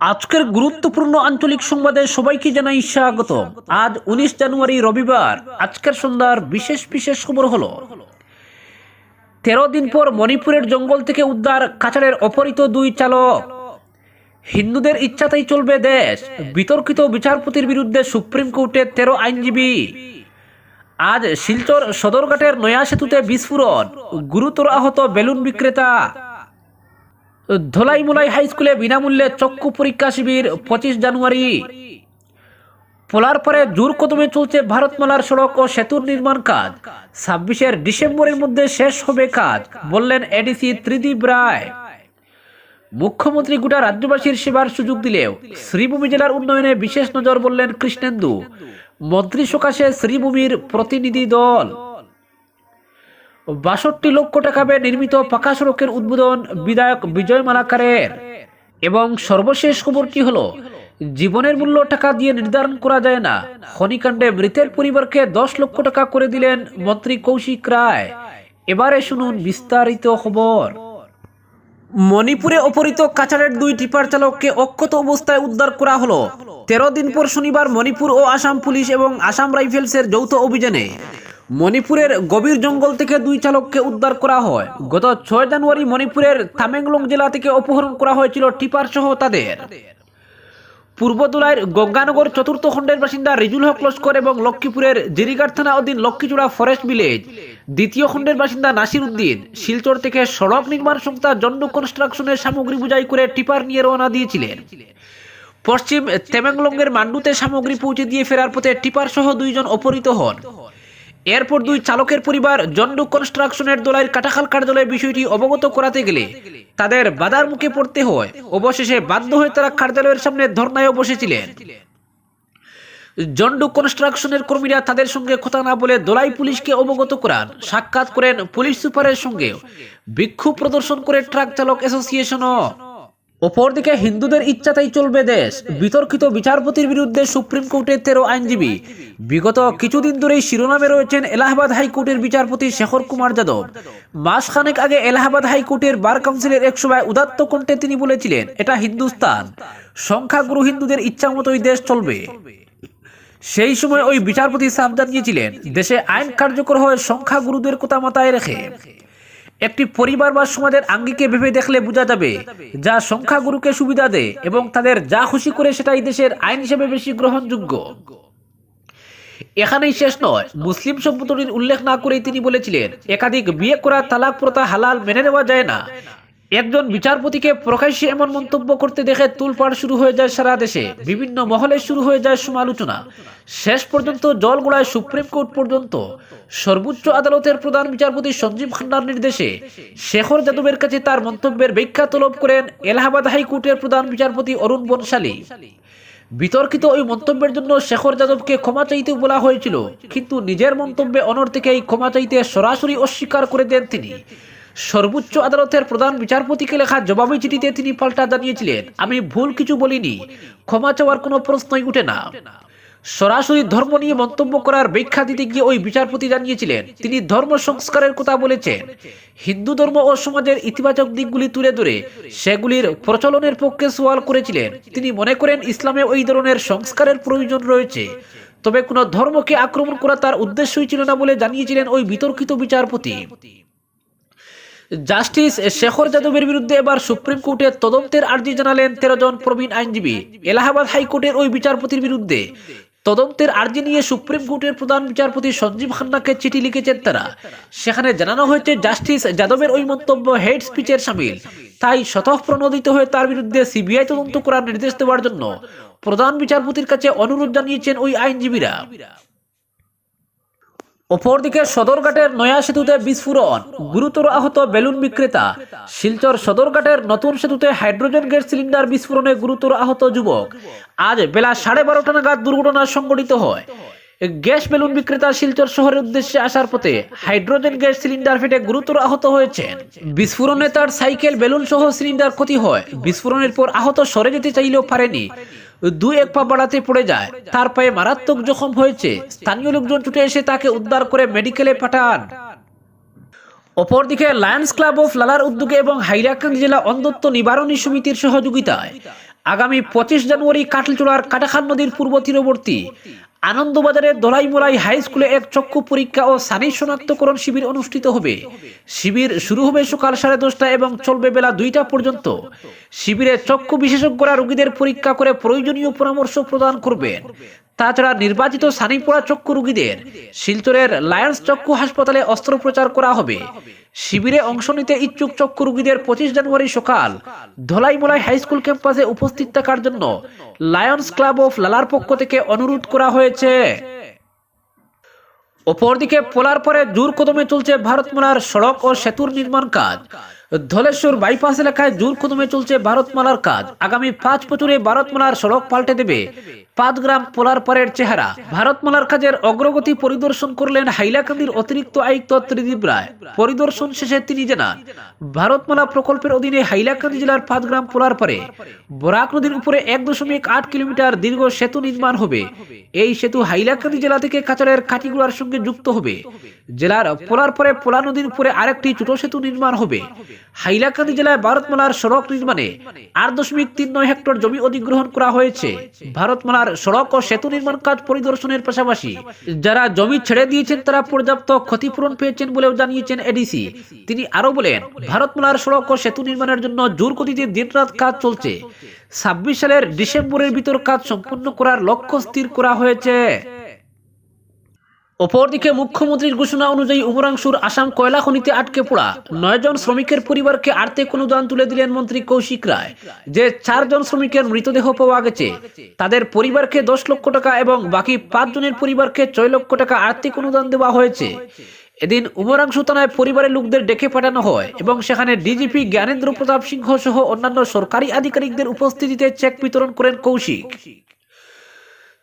আজকের গুরুত্বপূর্ণ আঞ্চলিক সংবাদে সবাইকে জানাই স্বাগত। আজ উনিশ জানুয়ারি রবিবার, আজকের সন্ধ্যার বিশেষ বিশেষ খবর হলো, তেরো দিন পর মণিপুরের জঙ্গল থেকে উদ্ধার কাছাড়ের অপহৃত দুই চালক। হিন্দুদের ইচ্ছাতেই চলবে দেশ, বিতর্কিত বিচারপতির বিরুদ্ধে সুপ্রিম কোর্টের তেরো আইনজীবী। আজ শিলচর সদরঘাটের নয়া সেতুতে বিস্ফোরণ, গুরুতর আহত বেলুন বিক্রেতা। ধলাইমুলাই হাই স্কুলে বিনামূল্যে চক্ষু পরীক্ষা শিবির পঁচিশ জানুয়ারি। পোলার পরে জোর কদমে চলছে ভারতমালার সড়ক ও সেতুর নির্মাণ কাজ। ছাব্বিশের ডিসেম্বরের মধ্যে শেষ হবে কাজ, বললেন এডিসি ত্রিদীপ রায়। মুখ্যমন্ত্রী গোটা রাজ্যবাসীর সেবার সুযোগ দিলেও শ্রীভূমি জেলার উন্নয়নে বিশেষ নজর বললেন কৃষ্ণেন্দু। মন্ত্রী সকাশে শ্রীভূমির প্রতিনিধি দল। বাষট্টি লক্ষ টাকা ব্যয়ে নির্মিত পাকা সড়কের উদ্বোধন বিধায়ক বিজয় মালাকারের। এবং সর্বশেষ খবরটি হলো, জীবনের মূল্য টাকা দিয়ে নির্ধারণ করা যায় না। খনিকাণ্ডে মৃতের পরিবারকে দশ লক্ষ টাকা করে দিলেন মন্ত্রী কৌশিক রায়। এবারে শুনুন বিস্তারিত খবর। মণিপুরে অপহৃত কাছাড়ের দুই টিপার চালককে অক্ষত অবস্থায় উদ্ধার করা হলো। তেরো দিন পর শনিবার মণিপুর ও আসাম পুলিশ এবং আসাম রাইফেলসের যৌথ অভিযানে। মণিপুরের গভীর জঙ্গল থেকে দুই চালককে উদ্ধার করা হয়। গত ছয় জানুয়ারি মণিপুরের তামেংলং জেলা থেকে অপহরণ করা হয়েছিল টিপার সহ তাদের পূর্বদোলার গঙ্গানগর চতুর্থ খণ্ডের বাসিন্দা রিজুল হক লস্কর এবং লক্ষ্মীপুরের জিরিঘাট থানা অধীন লক্ষ্মীচূড়া ফরেস্ট ভিলেজ। দ্বিতীয় খণ্ডের বাসিন্দা নাসির উদ্দিন শিলচর থেকে সড়ক নির্মাণ সংস্থা জন্ডু কনস্ট্রাকশনের সামগ্রী বুঝাই করে টিপার নিয়ে রওনা দিয়েছিলেন। পশ্চিম তেমেংলংয়ের মান্ডুতে সামগ্রী পৌঁছে দিয়ে ফেরার পথে টিপার সহ দুইজন অপহৃত হন। এরপর দুই চালকের পরিবার জন্ডু কনস্ট্রাকশনের দোলাইয়ের কাটাখাল কার্যালয়ে বিষয়টি অবগত করাতে গেলে তাদের বাধার মুখে পড়তে হয়। অবশেষে বাধ্য হয়ে তারা কার্যালয়ের সামনে ধর্নায় বসেছিলেন। জন্ডু কনস্ট্রাকশনের কর্মীরা তাদের সঙ্গে কথা না বলে দোলাই পুলিশকে অবগত করান। সাক্ষাৎ করেন পুলিশ সুপারের সঙ্গে। বিক্ষোভ প্রদর্শন করে ট্রাক চালক অ্যাসোসিয়েশনও অপরদিকে হিন্দুদের ইচ্ছাতেই চলবে দেশ। বিতর্কিত বিচারপতির বিরুদ্ধে সুপ্রিম কোর্টের তেরো আইনজীবী। বিগত কিছুদিন ধরেই শিরোনামে রয়েছেন এলাহাবাদ হাইকোর্টের বিচারপতি শেখর কুমার যাদব। মাসখানেক আগে এলাহাবাদ হাইকোর্টের বার কাউন্সিলের এক সভায় উদাত্ত কণ্ঠে তিনি বলেছিলেন, এটা হিন্দুস্তান। সংখ্যাগুরু হিন্দুদের ইচ্ছা মতোই দেশ চলবে। সেই সময় ওই বিচারপতি সাবধান দিয়েছিলেন দেশে আইন কার্যকর হয় সংখ্যাগুরুদের কথা মাথায় রেখে। একটি পরিবার বা সমাজের আঙ্গিকে ভেবে দেখলে বোঝা যাবে যা সংখ্যাগুরুকে সুবিধা দেয় এবং তাদের যা খুশি করে সেটাই দেশের আইন হিসেবে বেশি গ্রহণযোগ্য। এখানেই শেষ নয়। মুসলিম সম্পত্তির উল্লেখ না করেই তিনি বলেছিলেন, একাধিক বিয়ে করা তালাক প্রথা হালাল মেনে নেওয়া যায় না। একজন বিচারপতিকে প্রকাশ্যে এমন মন্তব্য করতে দেখে তুলপাড় শুরু হয়ে যায় সারা দেশে। বিভিন্ন মহলে শুরু হয়ে যায় সমালোচনা। শেষ পর্যন্ত জলগোড়ায় সুপ্রিম কোর্ট পর্যন্ত। সর্বোচ্চ আদালতের প্রধান বিচারপতি সঞ্জীব খান্নার নির্দেশে শেখর যাদবের কাছে তার মন্তব্যের ব্যাখ্যা তলব করেন এলাহাবাদ হাইকোর্টের প্রধান বিচারপতি অরুণ বনশালী। বিতর্কিত ওই মন্তব্যের জন্য শেখর যাদবকে ক্ষমা চাইতে বলা হয়েছিল, কিন্তু নিজের মন্তব্যে অনর থেকেই ক্ষমা চাইতে সরাসরি অস্বীকার করে দেন তিনি। সর্বোচ্চ আদালতের প্রধান বিচারপতিকে লেখা জবাবি চিঠিতে তিনি পাল্টা জানিয়েছিলেন, আমি ভুল কিছু বলিনি। ক্ষমা চাওয়ার কোনো প্রশ্নই উঠে না। সরাসরি ধর্ম নিয়ে মন্তব্য করার ব্যাখ্যা দিতে গিয়ে ওই বিচারপতি জানিয়েছিলেন, তিনি ধর্ম সংস্কারের কথা বলেছেন। হিন্দু ধর্ম ও সমাজের ইতিবাচক দিকগুলি তুলে ধরে সেগুলির প্রচলনের পক্ষে সওয়াল করেছিলেন। তিনি মনে করেন ইসলামে ওই ধরনের সংস্কারের প্রয়োজন রয়েছে। তবে কোনো ধর্মকে আক্রমণ করা তার উদ্দেশ্যই ছিল না বলে জানিয়েছিলেন ওই বিতর্কিত বিচারপতি। জাস্টিস শেখর যাদবের বিরুদ্ধে এবার সুপ্রিম কোর্টের তদন্তের আর্জি জানালেন তেরো জন প্রবীণ আইনজীবী। এলাহাবাদ হাইকোর্টের ওই বিচারপতির বিরুদ্ধে। তদন্তের আর্জি নিয়ে সুপ্রিম কোর্টের প্রধান বিচারপতি সঞ্জীব খান্নাকে চিঠি লিখেছেন তারা। সেখানে জানানো হয়েছে, জাস্টিস যাদবের ওই মন্তব্য হেড স্পিচের সামিল। তাই স্বতঃপ্রণোদিত হয়ে তার বিরুদ্ধে সিবিআই তদন্ত করার নির্দেশ দেওয়ার জন্য প্রধান বিচারপতির কাছে অনুরোধ জানিয়েছেন ওই আইনজীবীরা। অপরদিকে সদরঘাটের নয়া সেতুতে বিস্ফোরণ। গুরুতর আহত বেলুন বিক্রেতা। শিলচর সদরঘাটের নতুন সেতুতে হাইড্রোজেন গ্যাস সিলিন্ডার বিস্ফোরণে গুরুতর আহত যুবক। আজ বেলা সাড়ে বারোটা নাগাদ দুর্ঘটনা সংঘটিত হয়। গ্যাস বেলুন বিক্রেতা শিলচর শহরের উদ্দেশ্যে আসার পথে হাইড্রোজেন গ্যাস সিলিন্ডার ফেটে গুরুতর আহত হয়েছেন। বিস্ফোরণে তার সাইকেল, বেলুন সহ সিলিন্ডার ক্ষতি হয়। বিস্ফোরণের পর আহত সরে যেতে চাইলেও পারেনি। দুই এক পা বাড়াতে পড়ে যায়। তার পায়ে মারাত্মক জখম হয়েছে। স্থানীয় লোকজন ছুটে এসে তাকে উদ্ধার করে মেডিকেলে পাঠান। অপরদিকে লায়ন্স ক্লাব অফ লালার উদ্যোগে এবং হাইলাকান্দি জেলা অন্ধত্ব নিবারণী সমিতির সহযোগিতায় আগামী পঁচিশ জানুয়ারি কাটলচোড়ার কাটাখান নদীর পূর্ব তীরবর্তী আনন্দবাজারের দোলাইমোলাই হাই স্কুলে এক চক্ষু পরীক্ষা ও সানি শনাক্তকরণ শিবির অনুষ্ঠিত হবে। শিবির শুরু হবে সকাল সাড়ে দশটা এবং চলবে বেলা দুইটা পর্যন্ত। শিবিরে চক্ষু বিশেষজ্ঞরা রোগীদের পরীক্ষা করে প্রয়োজনীয় পরামর্শ প্রদান করবেন। তাছাড়া নির্বাচিত সানিপোড়া চক্ষু রোগীদের শিলচরের লায়ন্স চক্ষু হাসপাতালে অস্ত্রোপচার করা হবে। শিবিরে অংশ নিতে ইচ্ছুক চক্ষু রোগীদের পঁচিশ জানুয়ারি সকাল ধলাইমলাই হাই স্কুল ক্যাম্পাসে উপস্থিত থাকার জন্য লায়ন্স ক্লাব অফ লালার পক্ষ থেকে অনুরোধ করা হয়েছে। অপরদিকে পোলার পরে জোর কদমে চলছে ভারতমালার সড়ক ও সেতুর নির্মাণ কাজ। ধলেশ্বর বাইপাস এলাকায় জোর কদমে চলছে ভারতমালার কাজ। আগামী পাঁচ বছরে ভারতমালার সড়ক পাল্টে দেবে। পাঁচগ্রাম পোলার পরের চেহারা। ভারতমালার কাজের অগ্রগতি পরিদর্শন করলেন হাইলাকান্দির অতিরিক্ত আয়ুক্ত ত্রিদীপ রায়। পরিদর্শন শেষে তিনি জানান, ভারতমালা প্রকল্পের অধীনে হাইলাকান্দি জেলার পাঁচগ্রাম পোলার পরে বরাক নদীর উপরে এক দশমিক আট কিলোমিটার দীর্ঘ সেতু নির্মাণ হবে। এই সেতু হাইলাকান্দি জেলা থেকে কাছাড়ের কাটিগুড়ার সঙ্গে যুক্ত হবে। জেলার পোলার পরে পোলা নদীর উপরে আরেকটি ছোট সেতু নির্মাণ হবে। হাইলাকান্দি জেলায় ভারতমালার সড়ক নির্মাণে আট দশমিক তিন নয় হেক্টর জমি অধিগ্রহণ করা হয়েছে। ভারতমালার সড়ক ও সেতু নির্মাণ কাজ পরিদর্শনের পাশাপাশি যারা জমি ছেড়ে দিয়েছেন, তারা পর্যাপ্ত ক্ষতিপূরণ পেয়েছেন বলেও জানিয়েছেন এডিসি তিনি আরও বলেন ভারতমালার সড়ক ও সেতু নির্মাণের জন্য জোর গতিতে দিনরাত কাজ চলছে। ছাব্বিশ সালের ডিসেম্বরের ভিতর কাজ সম্পন্ন করার লক্ষ্য স্থির করা হয়েছে। অপরদিকে মুখ্যমন্ত্রীর ঘোষণা অনুযায়ী উমরাংশুর আসাম কয়লা খনিতে আটকে পড়া নয় জন শ্রমিকের পরিবারকে আর্থিক অনুদান তুলে দিলেন মন্ত্রী কৌশিক রায়। যে চারজন শ্রমিকের মৃতদেহ পাওয়া গেছে, তাদের পরিবারকে দশ লক্ষ টাকা এবং বাকি পাঁচ জনের পরিবারকে ছয় লক্ষ টাকা আর্থিক অনুদান দেওয়া হয়েছে। এদিন উমরাংশু থানায় পরিবারের লোকদের ডেকে পাঠানো হয় এবং সেখানে ডিজিপি জ্ঞানেন্দ্র প্রতাপ সিংহ সহ অন্যান্য সরকারি আধিকারিকদের উপস্থিতিতে চেক বিতরণ করেন কৌশিক।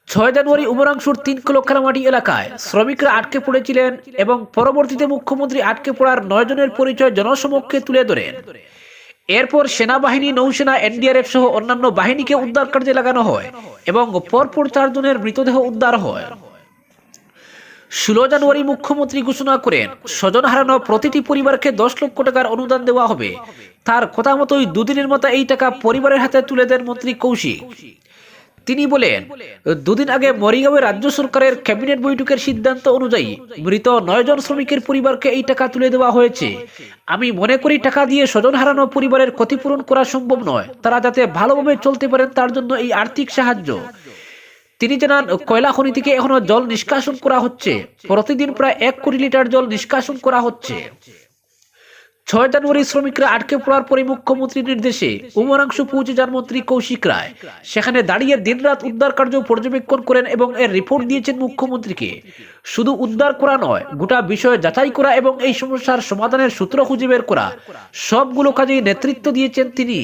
ছয় জানুয়ারি উমরাংশুর তিন কিলো খেলামাটি এলাকায় শ্রমিকরা আটকে পড়েছিলেন এবং পরবর্তীতে মুখ্যমন্ত্রী আটকে পড়ার নয় জনের পরিচয় জনসমক্ষে তুলে ধরেন। এরপর সেনাবাহিনী, নৌসেনা, এনডিআরএফ সহ অন্যান্য বাহিনীকে উদ্ধার কার্যে লাগানো হয় এবং পরপর চারজনের মৃতদেহ উদ্ধার হয়। ষোলো জানুয়ারি মুখ্যমন্ত্রী ঘোষণা করেন, স্বজন হারানো প্রতিটি পরিবারকে দশ লক্ষ টাকার অনুদান দেওয়া হবে। তার কথা মতোই দুদিনের মতো এই টাকা পরিবারের হাতে তুলে দেন মন্ত্রী কৌশিক। তিনি বলেন, দুদিন আগে মরিগাঁওয়ে রাজ্য সরকারের ক্যাবিনেট বৈঠকের সিদ্ধান্ত অনুযায়ী মৃত নয়জন শ্রমিকের পরিবারকে এই টাকা তুলে দেওয়া হয়েছে। আমি মনে করি টাকা দিয়ে স্বজন হারানো পরিবারের ক্ষতিপূরণ করা সম্ভব নয়। তারা যাতে ভালোভাবে চলতে পারেন, তার জন্য এই আর্থিক সাহায্য। তিনি জানান, কয়লা খনি থেকে এখনও জল নিষ্কাশন করা হচ্ছে। প্রতিদিন প্রায় এক কোটি লিটার জল নিষ্কাশন করা হচ্ছে। ছয় জানুয়ারি শ্রমিকরা আটকে পড়ার পরে মুখ্যমন্ত্রীর নির্দেশে উমরাংশু পৌঁছে যান মন্ত্রী কৌশিক রায়। সেখানে দাঁড়িয়ে দিনরাত উদ্ধার কার্য পর্যবেক্ষণ করেন এবং এর রিপোর্ট দিয়েছেন মুখ্যমন্ত্রীকে। শুধু উদ্ধার করা নয়, গোটা বিষয় যাচাই করা এবং এই সমস্যার সমাধানের সূত্র খুঁজে বের করা, সবগুলো কাজেই নেতৃত্ব দিয়েছেন তিনি।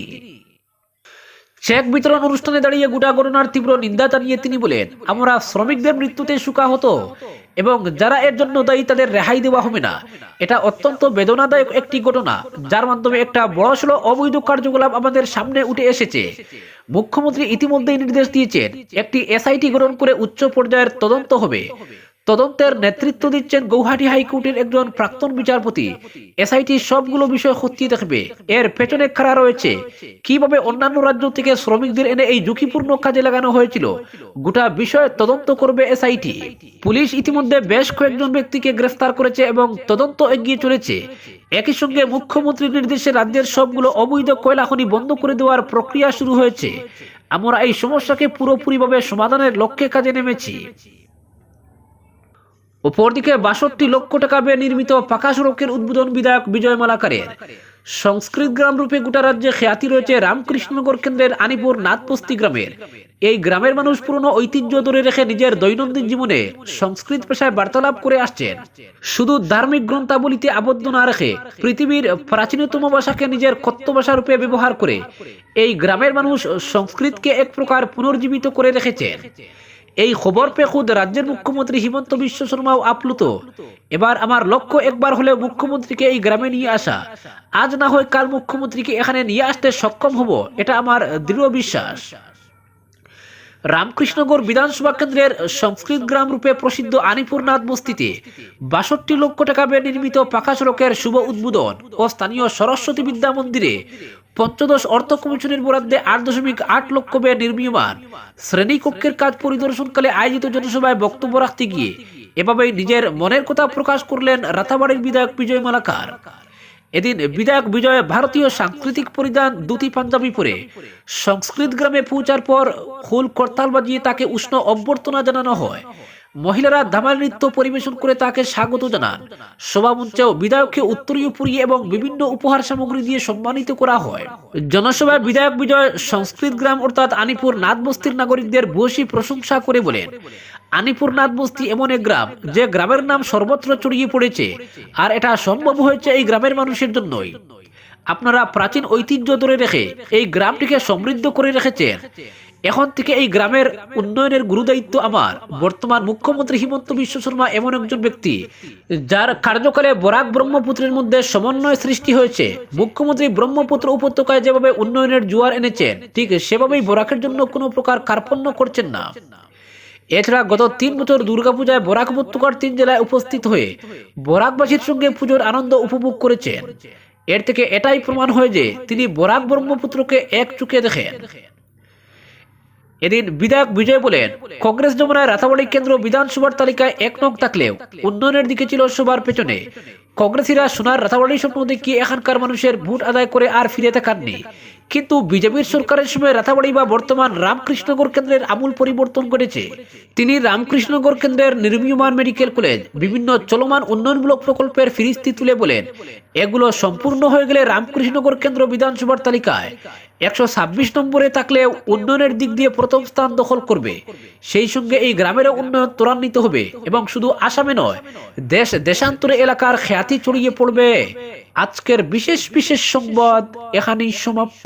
চেক বিতরণ অনুষ্ঠানে দাঁড়িয়ে গোটা ঘটনার তীব্র নিন্দা জানিয়ে তিনি বলেন, আমরা শ্রমিকদের মৃত্যুতে সুখা হতো এবং যারা এর জন্য দায়ী তাদের রেহাই দেওয়া হবে না। এটা অত্যন্ত বেদনাদায়ক একটি ঘটনা, যার মাধ্যমে একটা বড়সড় অবৈধ কার্যকলাপ আমাদের সামনে উঠে এসেছে। মুখ্যমন্ত্রী ইতিমধ্যেই নির্দেশ দিয়েছেন, একটি এসআইটি গঠন করে উচ্চ পর্যায়ের তদন্ত হবে। তদন্তের নেতৃত্ব দিচ্ছেন গৌহাটি হাইকোর্টের একজন প্রাক্তন বিচারপতি। এসআইটি সবগুলো বিষয় খতিয়ে দেখবে। এর পেছনে খাড়া রয়েছে কীভাবে অন্যান্য রাজ্য থেকে শ্রমিকদের এনে এই ঝুঁকিপূর্ণ কাজে লাগানো হয়েছিল। গোটা বিষয় তদন্ত করবে এসআইটি। পুলিশ ইতিমধ্যে বেশ কয়েকজন ব্যক্তিকে গ্রেফতার করেছে এবং তদন্ত এগিয়ে চলেছে। একই সঙ্গে মুখ্যমন্ত্রীর নির্দেশে রাজ্যের সবগুলো অবৈধ কয়লা খনি বন্ধ করে দেওয়ার প্রক্রিয়া শুরু হয়েছে। আমরা এই সমস্যাকে পুরোপুরিভাবে সমাধানের লক্ষ্যে কাজে নেমেছি। অপরদিকে বাষট্টি লক্ষ টাকা ব্যয়ে নির্মিত পাকা সড়কের উদ্বোধন বিধায়ক বিজয় মালাকারের। সংস্কৃত গ্রাম রূপে গোটা রাজ্যে খ্যাতি রয়েছে রামকৃষ্ণনগর কেন্দ্রের আনিপুর নাথপস্তি গ্রামের। এই গ্রামের মানুষ পুরনো ঐতিহ্য ধরে রেখে নিজের দৈনন্দিন জীবনে সংস্কৃত পেশায় বার্তালাপ করে আসছেন। শুধু ধার্মিক গ্রন্থাবলিতে আবদ্ধ না রেখে পৃথিবীর প্রাচীনতম ভাষাকে নিজের কত্ত ভাষা রূপে ব্যবহার করে এই গ্রামের মানুষ সংস্কৃতকে এক প্রকার পুনর্জীবিত করে রেখেছেন। এই খবর পেয়ে খুদ রাজ্যের মুখ্যমন্ত্রী হিমন্ত বিশ্ব শর্মাও আপ্লুত। এবার আমার লক্ষ্য একবার হলে মুখ্যমন্ত্রীকে এই গ্রামে নিয়ে আসা। আজ না হয় কাল মুখ্যমন্ত্রীকে এখানে নিয়ে আসতে সক্ষম হব, এটা আমার দৃঢ় বিশ্বাস। রামকৃষ্ণগড় বিধানসভা কেন্দ্রের সংস্কৃত গ্রাম রূপে প্রসিদ্ধ আনিপুরনাথ বস্তিতে বাষট্টি লক্ষ টাকা ব্যয় নির্মিত পাকা সড়কের শুভ উদ্বোধন ও স্থানীয় সরস্বতী বিদ্যা মন্দিরে পঞ্চদশ অর্থ কমিশনের বরাদ্দে আট দশমিক আট লক্ষ ব্যয় নির্মীয়মান শ্রেণীকক্ষের কাজ পরিদর্শনকালে আয়োজিত জনসভায় বক্তব্য রাখতে গিয়ে এভাবেই নিজের মনের কথা প্রকাশ করলেন রাতাবাড়ির বিধায়ক বিজয় মালাকার। এদিন বিধায়ক বিজয় ভারতীয় সাংস্কৃতিক পরিধান দুটি পাঞ্জাবি পরে সংস্কৃত গ্রামে পৌঁছার পর ফুল করতাল বাজিয়ে তাকে উষ্ণ অভ্যর্থনা জানানো হয়। মহিলারা ধামাল নৃত্য পরিবেশন করে তাকে স্বাগত জানান। সভামঞ্চেও বিধায়ককে উত্তরীয় পুরী এবং বিভিন্ন উপহার সামগ্রী দিয়ে সম্মানিত করা হয়। জনসভায় বিধায়ক বিজয় সংস্কৃত গ্রাম অর্থাৎ আনিপুর নাথ বস্তির নাগরিকদের বসি প্রশংসা করে বলেন আনিপুর নাথ বস্তি এমন এক গ্রাম, যে গ্রামের নাম সর্বত্র ছড়িয়ে পড়েছে, আর এটা সম্ভব হয়েছে এই গ্রামের মানুষের জন্যই। আপনারা প্রাচীন ঐতিহ্য ধরে রেখে এই গ্রামটিকে সমৃদ্ধ করে রেখেছেন। এখন থেকে এই গ্রামের উন্নয়নের গুরুদায়িত্ব আমার। বর্তমান মুখ্যমন্ত্রী হিমন্ত বিশ্ব শর্মা এমন একজন ব্যক্তি, যার কার্যকালে বরাক ব্রহ্মপুত্রের মধ্যে সমন্বয় সৃষ্টি হয়েছে। মুখ্যমন্ত্রী ব্রহ্মপুত্র উপত্যকায় যেভাবে উন্নয়নের জোয়ার এনেছেন, ঠিক সেভাবেই বরাকের জন্য কোনো প্রকার কার্পণ্য করছেন না। এছাড়া গত তিন বছর দুর্গাপূজায় বরাক উপত্যকার তিন জেলায় উপস্থিত হয়ে বরাকবাসীর সঙ্গে পুজোর আনন্দ উপভোগ করেছেন। এর থেকে এটাই প্রমাণ হয় যে তিনি বরাক ব্রহ্মপুত্রকে এক চুকে দেখেন। এদিন বিধায়ক বিজয় বলেন, কংগ্রেস জমানায় রাতাবাড়ি কেন্দ্র বিধানসভার তালিকায় এক নং থাকলেও উন্নয়নের দিকে ছিল সবার পেছনে। কংগ্রেসীরা সোনার রাতাবাড়ি স্বপ্ন দেখিয়ে এখানকার মানুষের ভোট আদায় করে আর ফিরে তাকাননি কিন্তু বিজেপির সরকারের সময় রাতাবাড়ি বা বর্তমান রামকৃষ্ণগড় কেন্দ্রের আমূল পরিবর্তন ঘটেছে। তিনি রামকৃষ্ণগড় কেন্দ্রের নির্মীয়মান মেডিকেল কলেজ, বিভিন্ন চলমান উন্নয়নমূলক প্রকল্পের ফিরিস্তি তুলে বলেন, এগুলো সম্পূর্ণ হয়ে গেলে রামকৃষ্ণগর কেন্দ্র বিধানসভার তালিকায় একশো ছাব্বিশ নম্বরে থাকলে উন্নয়নের দিক দিয়ে প্রথম স্থান দখল করবে। সেই সঙ্গে এই গ্রামেরও উন্নয়ন ত্বরান্বিত হবে এবং শুধু আসামে নয় দেশ দেশান্তরে এলাকার খ্যাতি ছড়িয়ে পড়বে। আজকের বিশেষ বিশেষ সংবাদ এখানেই সমাপ্ত।